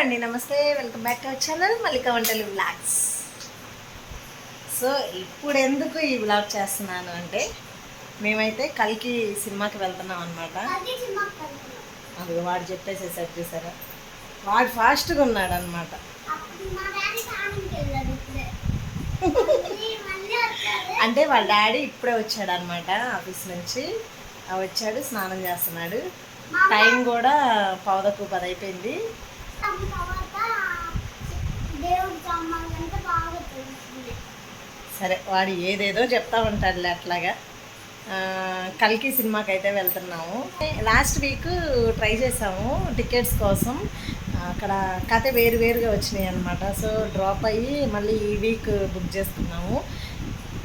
అండి. నమస్తే. Welcome back to our channel Mallika వంటలు వ్లాగ్స్. సో ఇప్పుడు ఎందుకు ఈ వ్లాగ్ చేస్తున్నాను అంటే మేమైతే కలికి సినిమాకి వెళ్తున్నాం అనమాట అది వాడు చెప్పేసి సెట్ చేశారా వాడు ఫాస్ట్గా ఉన్నాడు అనమాట అంటే వాళ్ళ డాడీ ఇప్పుడే వచ్చాడు అనమాట ఆఫీస్ నుంచి. వచ్చాడు స్నానం చేస్తున్నాడు. టైం కూడా పౌదకు పది అయిపోయింది దేవుడి సామాన్లు అంటే బాగా తెలుస్తుంది. సరే వాడు ఏదేదో చెప్తా ఉంటాడులే అట్లాగా. కల్కి సినిమాకి అయితే వెళ్తున్నాము. లాస్ట్ వీక్ ట్రై చేసాము టికెట్స్ కోసం. అక్కడ కథ వేరు వేరుగా వచ్చినాయి అనమాట సో డ్రాప్ అయ్యి మళ్ళీ ఈ వీక్ బుక్ చేసుకున్నాము.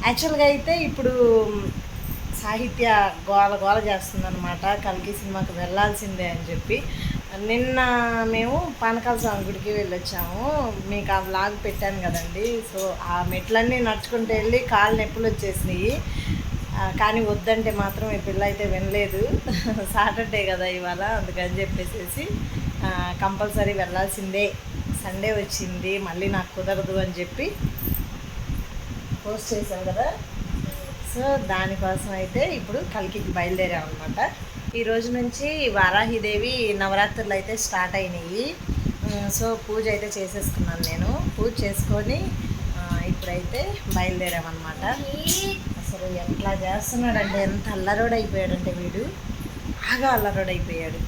యాక్చువల్గా అయితే ఇప్పుడు సాహిత్య గోల గోల చేస్తుందనమాట కల్కి సినిమాకి వెళ్ళాల్సిందే అని చెప్పి. నిన్న మేము పానకాల స్వామి గుడికి వెళ్ళొచ్చాము. మీకు ఆ వ్లాగ్ పెట్టాను కదండి. సో ఆ మెట్లన్నీ నడుచుకుంటూ వెళ్ళి కాళ్ళు నొప్పులు వచ్చేసినాయి. కానీ వద్దంటే మాత్రం ఈ పిల్ల అయితే వినలేదు. సాటర్డే కదా ఇవాళ అందుకని చెప్పేసి కంపల్సరీ వెళ్ళాల్సిందే. సండే వచ్చింది మళ్ళీ నాకు కుదరదు అని చెప్పి పోస్ట్ చేశాం కదా. సో దానికోసం అయితే ఇప్పుడు కలికి బయలుదేరాం అనమాట ఈ రోజు నుంచి వారాహిదేవి నవరాత్రులు అయితే స్టార్ట్ అయినాయి. సో పూజ అయితే చేసేసుకున్నాను నేను. పూజ చేసుకొని ఇప్పుడైతే బయలుదేరామన్నమాట. అసలు ఎట్లా చేస్తున్నాడంటే ఎంత అల్లరోడు అయిపోయాడంటే వీడు. బాగా అల్లరోడు అయిపోయాడు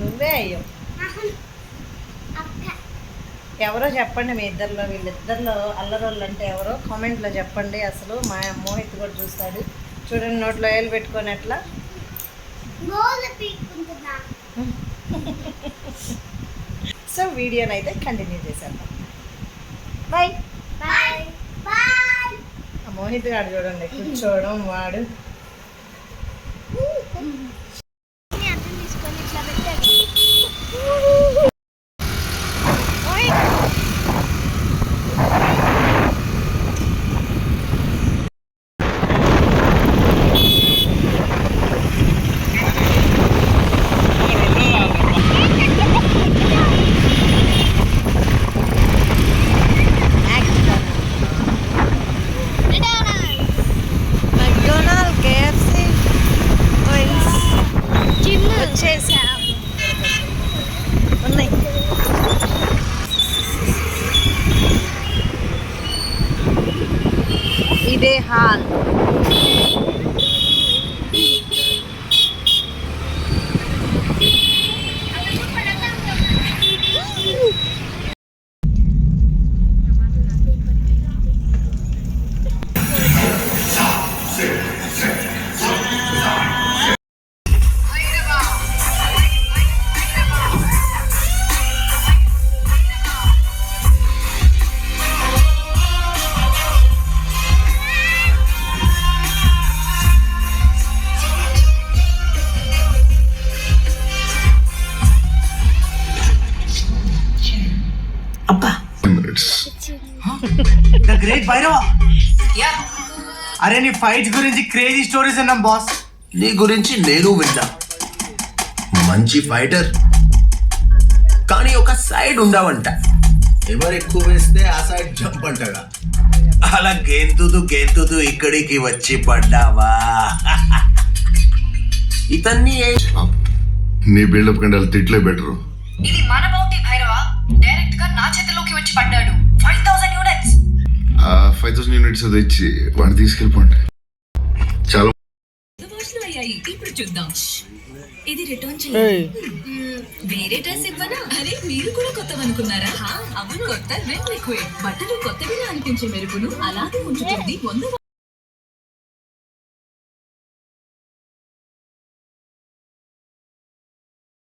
నువ్వే అయ్యో. ఎవరో చెప్పండి మీ ఇద్దరిలో వీళ్ళిద్దరిలో అల్లరోళ్ళు అంటే ఎవరో కామెంట్లో చెప్పండి. అసలు మా మోహిత్ కూడా చూస్తాడు. చూడండి నోట్లో ఏలు పెట్టుకొని ఎట్లా? సో వీడియోని అయితే కంటిన్యూ చేసేద్దాం. బాయ్ మోహిత్ గారు చూడండి కూర్చోవడం వాడు. ఇదే ద గ్రేట్ భైరవ అరే నీ ఫైట్స్ గురించి క్రేజీ స్టోరీస్ అన్నాం బాస్ నీ గురించి నేను విన్నా. మంచి ఫైటర్ కానీ ఒక సైడ్ ఉండవంట. ఎవరు ఎక్కువ వేస్తే ఆ సైడ్ జంప్ అంటగా. అలా గెంతుతూ గెంతుతూ ఇక్కడికి వచ్చి పడ్డావా? ఇతన్ని ఏ- నీ బిల్డప్ కంటే వాళ్ళు తిట్లే బెటరు ఇది మన ఫైవ్ థౌసండ్ యూనిట్స్ అది ఇచ్చి వాడిని తీసుకెళ్ళిపోండి. చాలా ఇప్పుడు చూద్దాం. ఇది రిటర్న్ చేయాలి వేరే డ్రెస్ ఇవ్వనా? అరే మీరు కూడా కొత్తవి అనుకున్నారా హా, అవును కొత్త రెడ్ లిక్విడ్ బట్టలు కొత్తవిగా అనిపించే మెరుపును అలాగే ఉంచుతుంది. వంద